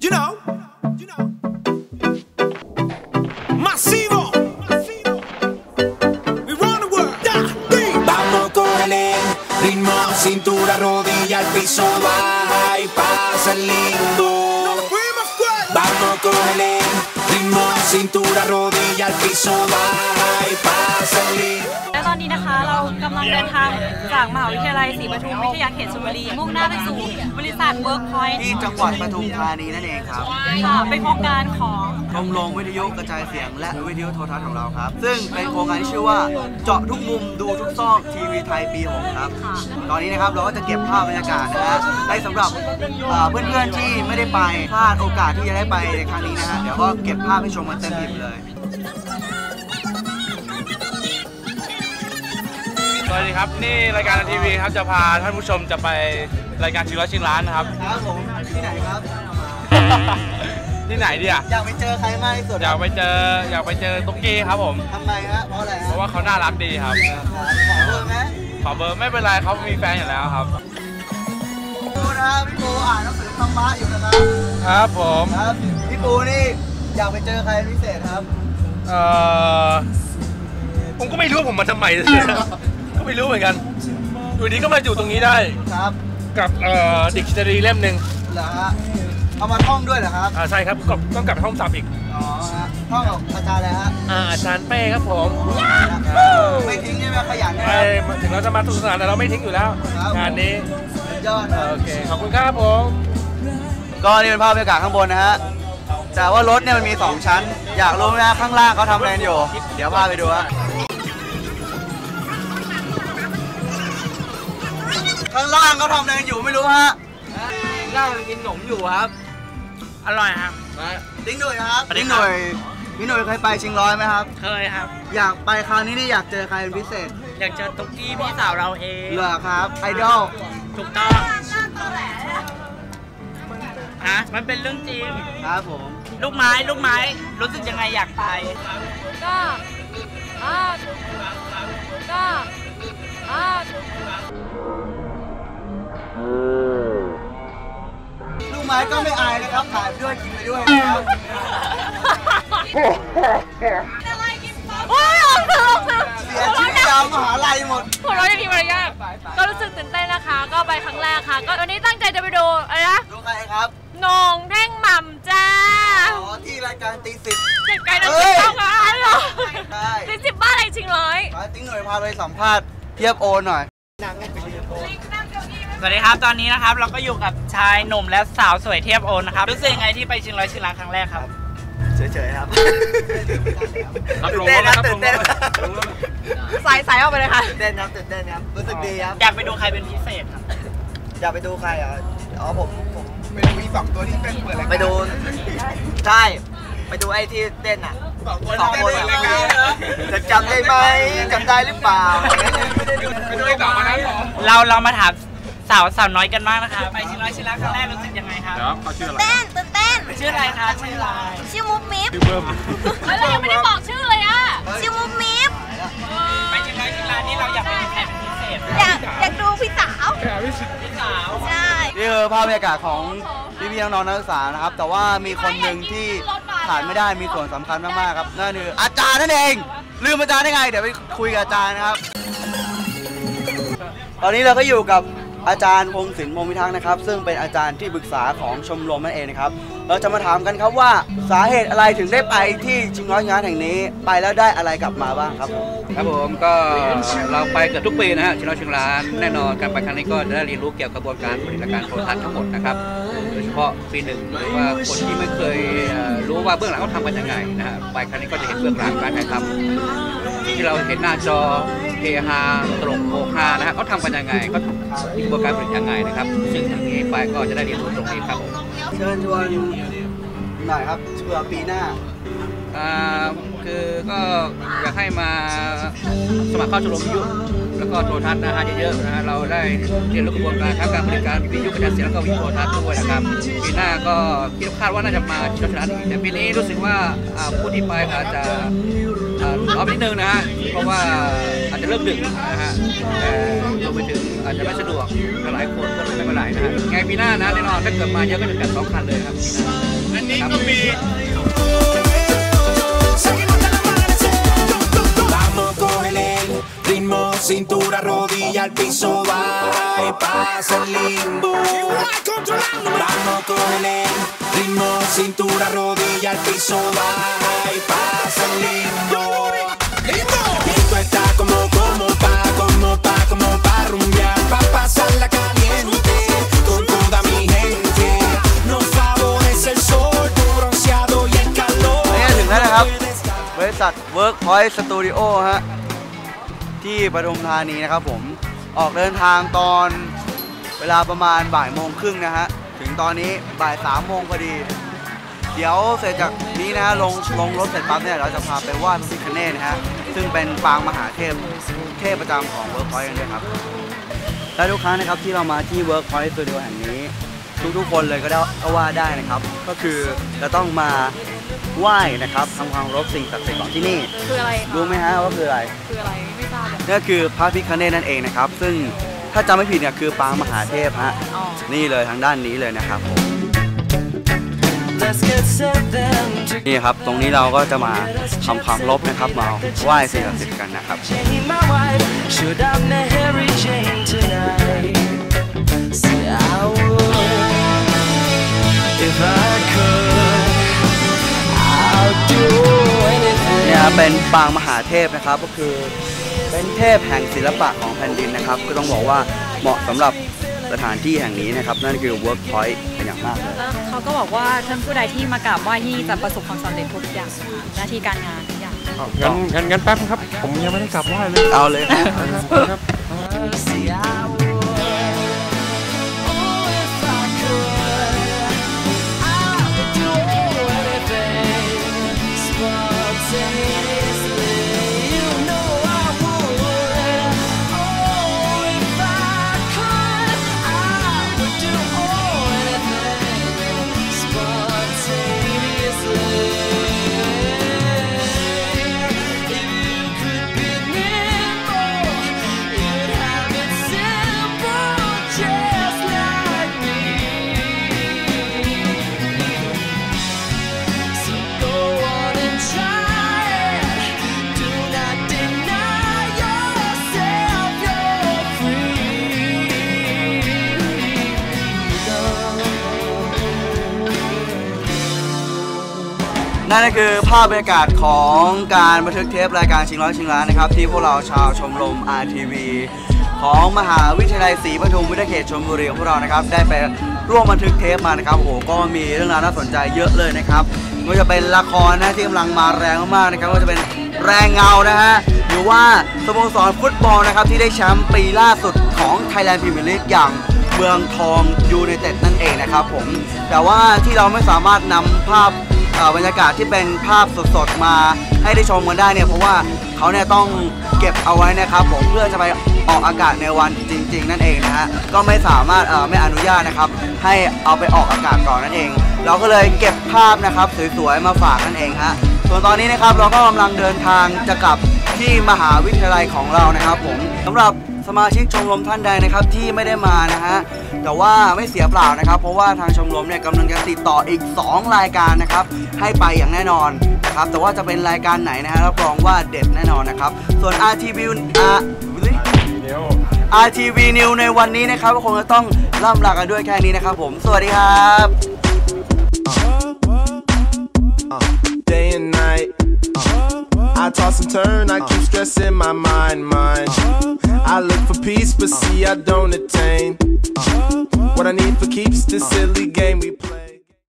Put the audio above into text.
You know, you know. Masivo. We run the world. Da. Vamos con el ritmo, cintura, rodilla al piso, baja y pasa el limbo. Vamos con el ritmo, cintura, rodilla al piso, baja y pasa el ำลังเดินทางจากมหาวิทยาลัยศรีปทุมวิทยาเขตชลบุรีมุ่งหน้าไปสู่บริษัท Workpoint ที่จังหวัดปทุมธานีนั่นเองครับค่ะเป็นโครงการของชมรมวิทยุกระจายเสียง และวิทยุโทรทัศน์ของเราครับ ซึ่งเป็นโครงการที่ชื่อว่าเจาะทุกมุมดูทุกซอกทีวีไทยปี6ครับ ตอนนี้นะครับเราก็จะเก็บภาพบรรยากาศนะฮะได้สำหรับเอ่อเพื่อนๆที่ไม่ได้ไปพลาดโอกาสที่จะได้ไปในครั้งนี้นะฮะเดี๋ยวก็เก็บภาพให้ชมกันเต็มอิ่มเลย สวัสดีครับ นี่รายการทีวีครับจะพาท่านผู้ชมจะไปรายการชิงร้อยชิงล้านนะครับ ครับผมที่ไหนครับ ที่ไหนดีอะอยากไปเจอใครมากที่สุดอยากไปเจออยากไปเจอตุ๊กกี้ครับผมทำไมฮะเพราะอะไรเพฮะราะว่าเขาน่ารักดีครับ ขอเบอร์ไหมขอเบอร์ไม่เป็นไรเขามีแฟนอยู่แล้วครับ พี่ปูนะครับพี่ปูอ่านหนังสือธรรมะอยู่นะครับครับผมครับพี่ปูนี่อยากไปเจอใครเป็นพิเศษครับ เอ่อผมก็ไม่รู้ผมมาทำไมก็ ไม่รู้เหมือนกันอยู่ดีก็มาอยู่ตรงนี้ได้ครับกับเอ่อดิกชันนารีเล่มหนึ่งเหรอฮะเอามาท่องด้วยเหรอครับอ่าใช่ครับก็ต้องกลับไปห้องสับอีกอ๋อฮะท่องกับอาจารย์อะไรฮะอ่าอาจารย์เป้ครับผมไม่ทิ้งใช่ไหมขยันนะคไอ้รับถึงเราจะมาสนุกสนานแต่เราไม่ทิ้งอยู่แล้วครับงานนี้สุดยอดครับ โอเคขอบคุณครับผม ก็นี่เป็นภาพบรรยากาศข้างบนนะฮะ แต่ว่ารถเนี่ยมันมี 2 ชั้น อยากรู้ไหมฮะข้างล่างเขาทำอะไรกันอยู่ เดี๋ยวพาไปดูฮะางล่างเขาทำอะไรกันอยู่ไม่รู้ฮะล่างกินขนมอยู่ครับ อร่อยครับ ดิ้งหน่อยครับสวัสดีดิ้งคหรับ น่อยพี่หน่อยเคยไปชิงร้อยไหมครับ เคยครับ อยากไปคราวนี้นี่อยากเจอใครเป็นพิเศษอยากเจอตุ๊กกี้พี่สาวเราเองเหรอครับไอดอลถูกต้องฮะมันเป็นเรื่องจริง ครับผม ลูกไม้ลูกไม้รู้สึกยังไงอยากไป ก็อ่าก็อ่า ลูกไม้ก็ไม่อายนะครับถ่ายไปด้วยกินไปด้วยนะครับโอ้ยออกสื่อออกสื่อเสียชีวิตยาวมหาลัยหมดหัวเราะอย่างนี้มารยาทก็รู้สึกตื่นเต้นนะคะ ก็ไปครั้งแรกค่ะ ก็วันนี้ตั้งใจจะไปดูอะไรนะดูใครครับโหนงแท่งหม่ำจ้าอ๋อที่รายการตีสิบเจ็บไกลนะเอ้สิบยเท่ากันเหรอใช่สิบสิบบ้าอะไรจริงร้อยมาติ้งหน่อยพาไปสัมภาษณ์เทียบโอนหน่อย สวัสดีครับตอนนี้นะครับเราก็อยู่กับชายหนุ่มและสาวสวยเทียบโอนนะครับรู้สึกยังไงที่ไปชิงร้อยชิงล้านครั้งแรกครับเฉยๆครับรับตื่รนองเต้นว่าครับรับรตื่องนเต้นว่าสายสายออกไปเลยค่ะตื่นเต้นครับตื่นเต้นครับรู้สึกดีครับอยากไปดูใครเป็นพิเศษครับอยากไปดูใครอะอ๋อผมผมไปดูมีสองตัวที่เป็นเปิดไปดูใช่ไปดูไอ้ที่เต้นอะสองคนอะจะจำได้ไหมจำได้หรือเปล่าไปดูไอ้ต่อมานั้นเหรอเราเรามาถาม สาวสาวน้อยกันบ้างนะคะไปชิงร้อยชิงล้านครั้งแรกรู้สึกยังไงครับเดี๋ยวเขาชื่ออะไรเต้นตื่นเต้นชื่ออะไรคะชื่ออะไรชื่อมุกมิฟชื่อเบิ้มแล้วเรายังไม่ได้บอกชื่อเลยอะชื่อมุกมิฟไปชิงร้อยชิงล้านนี่เราอยากไปดูใครเป็นพิเศษอยากอยากดูพี่สาวพี่สาวใช่นี่คือภาพบรรยากาศของพี่ๆน้องๆนักศึกษานะครับ แต่ว่ามีคนหนึ่งที่ขาดไม่ได้มีส่วนสำคัญมากๆครับนั่นคืออาจารย์นั่นเอง ลืมอาจารย์ได้ไง เดี๋ยวไปคุยกับอาจารย์นะครับ ตอนนี้เราก็อยู่กับ อาจารย์พงศิลป์พงพิทักษ์นะครับ ซึ่งเป็นอาจารย์ที่ปรึกษาของชมรมนั่นเองนะครับ เราจะมาถามกันครับว่าสาเหตุอะไรถึงได้ไปที่ชิงร้อยงานแห่งนี้ ไปแล้วได้อะไรกลับมาบ้างครับผมครับผมก็เราไปเกือบทุกปีนะฮะชิงร้อยชิงล้านแน่นอนการไปครั้งนี้ก็จะได้เรียนรู้เกี่ยวกับกระบวนการผลิตและการโทรทัศน์ทั้งหมดนะครับโดยเฉพาะปีหนึ่งหรือว่าคนที่ไม่เคยรู้ว่าเบื้องหลังเขาทำกันยังไงนะฮะไปครั้งนี้ก็จะเห็นเบื้องหลังการถ่ายทำที่เราเห็นหน้าจอ เฮฮาตลกโปกฮานะฮะเขาทำกันยังไงเขามีกระบวนการผลิตยังไงนะครับ ซึ่งทางนี้ไปก็จะได้เรียนรู้ตรงนี้ครับผมเชิญชวนหน่อยครับเผื่อปีหน้าอ่าคือก็อยากให้มาสมัครเข้าชมรมวิทยุแล้วก็โทรทัศน์นะฮะเยอะๆนะฮะเราได้เรียนรู้กระบวนการทั้งการบริการวิทยุกระจายเสียงแล้วก็วิทยุโทรทัศน์ด้วยนะครับปีหน้าก็คิดคาดว่าน่าจะมาชิงชนะอีกแต่ปีนี้รู้สึกว่าอ่าผู้ที่ไปอาจจะอ่าน้อยไปนิดนึงนะฮะเพราะว่าอาอา จจะเลิกดึกนะฮะแต่รวมไปถึงอาจจะไม่สะดวกกับหลายคนก็เลยไม่เป็นไรนะฮะไงปีหน้านะแน่นอนถ้าเกิดมาเยอะก็จะจัดสองคันเลยครับปีหน้า อันนี้ก็มี Vamos con el ritmo, cintura, rodilla al piso, baja y pasa el limbo. Vamos con el ritmo, cintura, rodilla al piso, baja y pasa el limbo. Esto está como, ษัท Workpoint Studio ฮะที่ปทุมธานีนะครับผมออกเดินทางตอนเวลาประมาณบ่ายโมงครึ่งนะฮะ ถึงตอนนี้บ่ายสามโมงพอดี เดี๋ยวเสร็จจากนี้นะฮะลงลงรถเสร็จปั๊บเนี่ยเราจะพาไปไหว้พระพิฆเนศนะฮะ ซึ่งเป็นปางมหาเทพเทพประจำของ Workpoint กันด้วยครับและทุกครั้งนะครับที่เรามาที่ Workpoint Studio แห่งนี้ ทุกๆคนเลยก็ได้ก็ว่าได้นะครับ ก็คือจะต้องมาไหว้นะครับทำความเคารพสิ่งศักดิ์สิทธิ์ของที่นี่ คืออะไรคะรู้ไหมฮะว่าคืออะไรคืออะไรไม่ทราบเลยนั่นคือพระพิฆเนศนั่นเองนะครับ ซึ่งถ้าจำไม่ผิดเนี่ยคือปางมหาเทพฮะอ๋อนี่เลยทางด้านนี้เลยนะครับผมนี่ครับตรงนี้เราก็จะมาทำความเคารพนะครับมาไหว้สิ่งศักดิ์สิทธิ์กันนะครับ my wife. Should I marry Jane tonight? Say I would เนี่ยเป็นปางมหาเทพนะครับก็คือเป็นเทพแห่งศิลปะของแผ่นดินนะครับ ก็ต้องบอกว่าเหมาะสำหรับสถานที่แห่งนี้นะครับ นั่นคือ Workpoint เป็นอย่างมากเลยแล้วเขาก็บอกว่าท่านผู้ใดที่มากราบไหว้ที่จะประสบความสำเร็จทุกอย่างนะคะหน้าที่การงานทุกอย่างงั้นงั้นงั้นแป๊บครับ ผมยังไม่ได้กลับไหว้เลย เอาเลยครับ นั่นก็คือภาพบรรยากาศของการบันทึกเทปรายการชิงร้อยชิงล้านนะครับ ที่พวกเราชาวชมรม RTV ของมหาวิทยาลัยศรีปทุมวิทยาเขตชลบุรีของพวกเรานะครับ ได้ไปร่วมบันทึกเทปมานะครับโอ้โหก็มีเรื่องราวน่าสนใจเยอะเลยนะครับไม่ว่าจะเป็นละครนะที่กำลังมาแรงมากๆนะครับไม่ว่าจะเป็นแรงเงานะฮะหรือว่าสโมสรฟุตบอลนะครับที่ได้แชมป์ปีล่าสุดของ Thailand Premier League อย่างเมืองทองยูไนเต็ดนั่นเองนะครับผมแต่ว่าที่เราไม่สามารถนำภาพ บรรยากาศที่เป็นภาพสดๆมาให้ได้ชมกันได้เนี่ยเพราะว่าเขาเนี่ยต้องเก็บเอาไว้นะครับผมเพื่อจะไปออกอากาศในวันจริง ๆ นั่นเองนะฮะก็ไม่สามารถเอ่อไม่อนุญาตนะครับให้เอาไปออกอากาศก่อนนั่นเอง เราก็เลยเก็บภาพนะครับสวยๆมาฝากนั่นเองฮะส่วนตอนนี้นะครับเราก็กำลังเดินทางจะกลับที่มหาวิทยาลัยของเรานะครับผมสำหรับ สมาชิกชมรมท่านใดนะครับที่ไม่ได้มานะฮะแต่ว่าไม่เสียเปล่านะครับ เพราะว่าทางชมรมเนี่ยกำลังจะติดต่ออีก 2 รายการนะครับ ให้ไปอย่างแน่นอนนะครับ แต่ว่าจะเป็นรายการไหนนะฮะรับรองว่าเด็ดแน่นอนนะครับ ส่วน RTV อะ RTV New ในวันนี้นะครับก็คงจะต้องล่ำลากันด้วยแค่นี้นะครับผม สวัสดีครับ day and night. I toss and turn, I keep stressing my mind, mind. I look for peace, but see I don't attain. What I need for keeps this silly game we